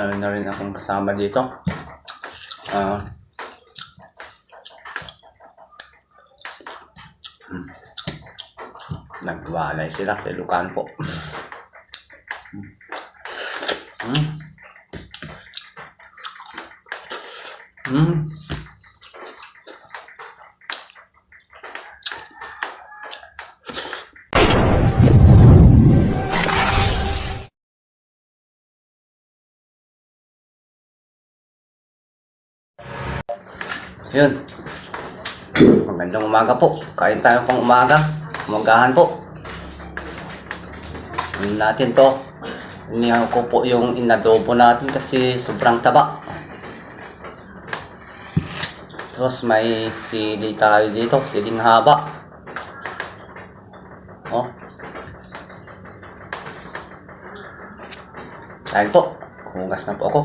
Meron na rin akong kasama dito. Ah. hmm. Nagwalay sila sa Ilukan po. Hmm. Hmm. Yun. Magandang umaga po. Kain tayo pang umaga. Umagahan po. Ano natin to? Inihaw ko po yung inadobo natin kasi sobrang taba. Tapos may sili tayo dito. Siling haba. Oh. Kain po. Hugas na po ako.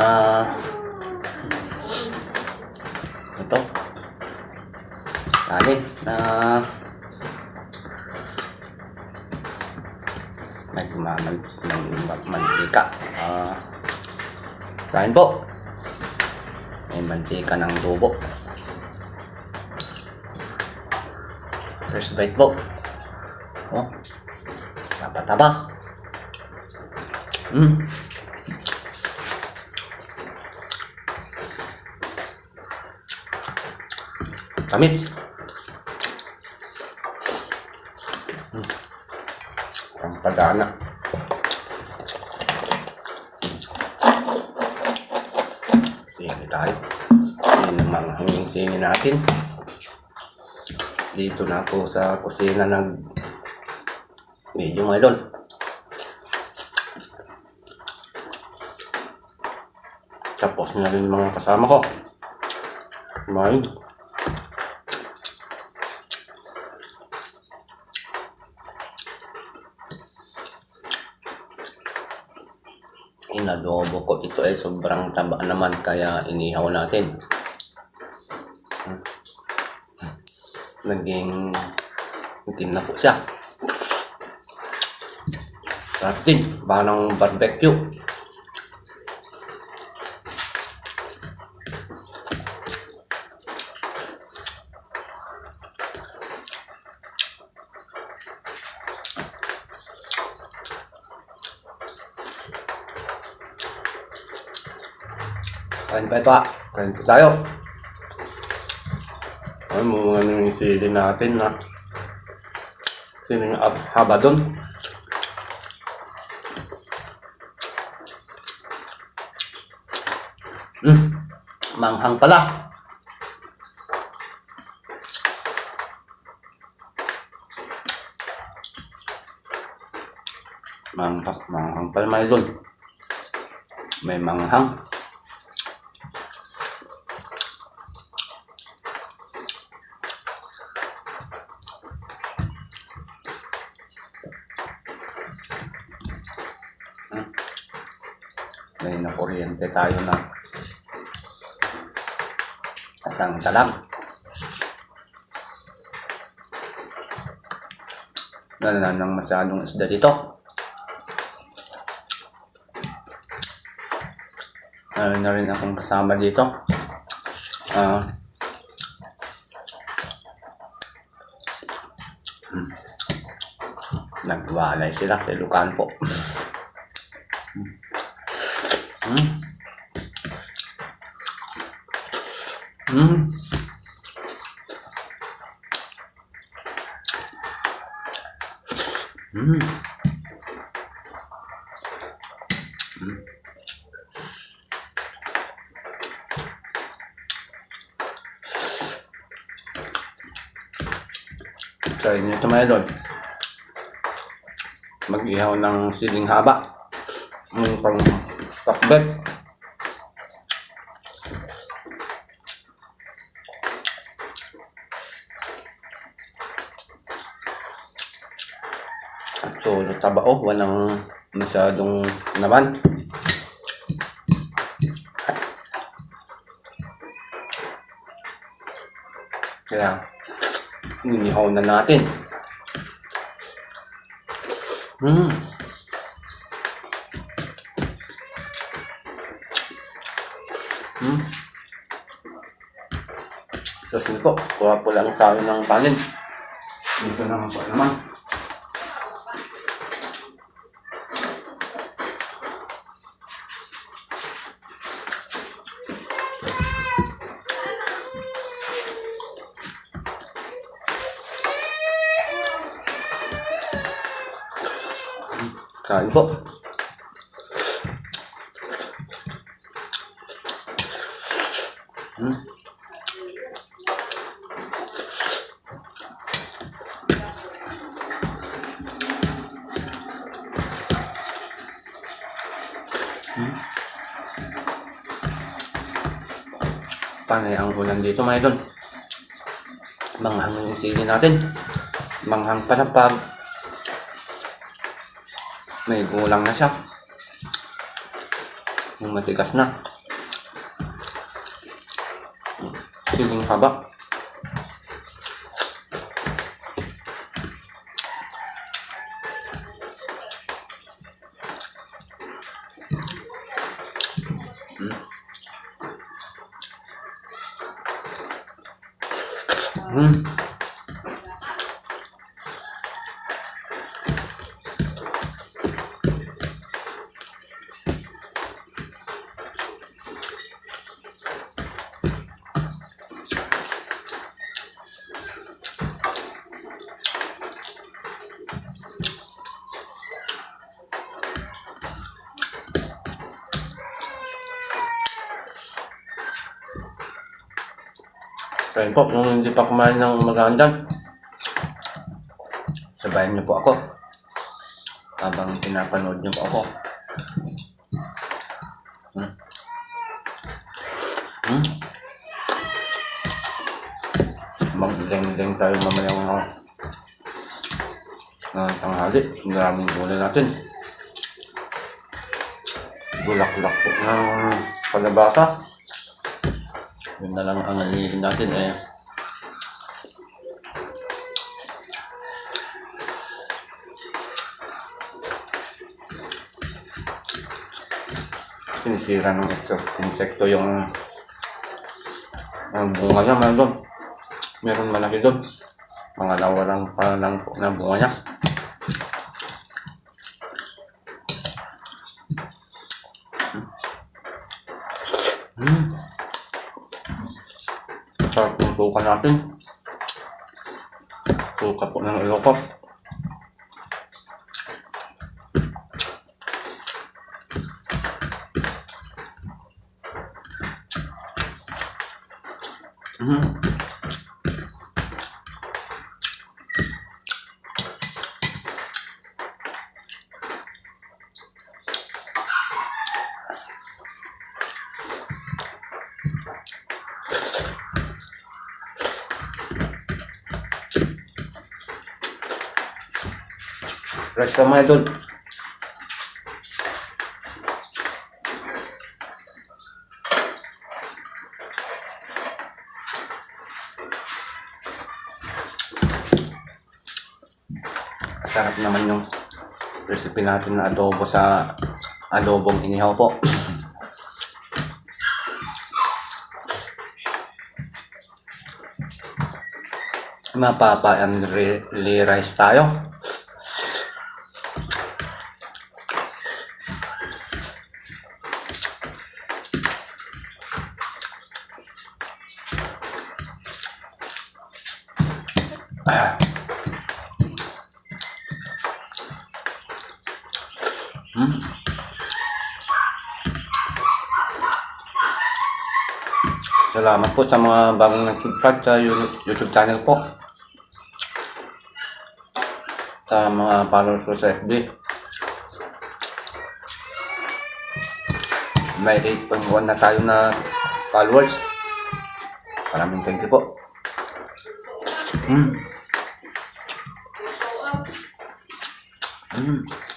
Ah... ito kanin na nagmaman ng mantika. Ah kain po. May mantika ng tubo first bite po. Oh. Taba taba mm Tamis. Hmm. Ang padana. Sini tayo. Naman ang sini natin. Dito na ako sa kusina ng medyo mga. Tapos na rin mga kasama ko. Kumain. Inadobo ko ito. Ay sobrang taba naman. Kaya inihaw natin. Naging itim na po siya. Sarap din. Parang barbecue Kain pa ito ah. Kain po tayo. Ano mo mga yung sili natin na siling ab- haba doon. Hmm. Manghang pala. Manghang, manghang pala may doon. May manghang. Nakuryente tayo na asang talag. Wala nang masyadong isda dito. Meron na rin akong kasama dito. Ah. hmm. Nagwalay sila sa Ilukan po. Hmm. Hmm. Hmm. Hmm. Try nyo ito mga idol. Mag-ihaw ng siling haba. Yung pang takbet. So, tabao, oh, walang masyadong naman. Kaya, inihaw na natin. Hmm. Hmm. Tapos nito, kuha po lang tayo ng panin. Dito na nga po naman. Kain po. Hmm. Panay ang ulan dito mga idol. Manghang yung sili natin. Manghang pa may gulang na siya. Yung matigas na. Siling haba. Hmm. Kaya po, kung hindi pa kumain ng magandang, sabayan niyo po ako. Habang pinapanood niyo po ako. Hmm. Hmm. Magdeng-deng tayo mamaya ng uh, tanghali. Ang daming gulay natin. Bulak-bulak po ng kalabasa. Yun na lang ang alilin natin eh. Sinisira ng insekto, yung ang bunga niya man doon. Meron malaki doon. Mga nawalang pa lang po ng bunga niya. Hmm. Tuka natin. Tuka po ng iloko. Mm. Fresh ka mga idol. Sarap naman yung recipe natin na adobo sa adobong inihaw po. Mapapa-unli rice tayo. Salamat po sa mga bagong nag-subscribe sa You- YouTube channel ko. Sa mga followers ko sa FB. May 8.1 na tayo na followers. Maraming thank you po. Hmm. Hmm.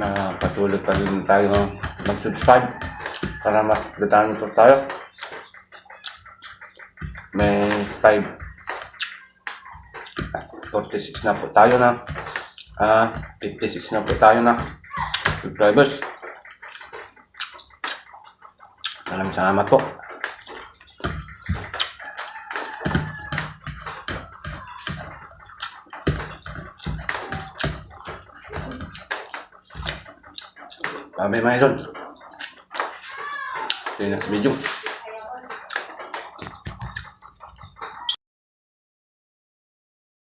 Sana patuloy pa rin tayo mag-subscribe para mas dadami po tayo. May 5 46 na po tayo na ah 56 na po tayo na subscribers. Maraming salamat po. Sabi mga idol. Ito yung video.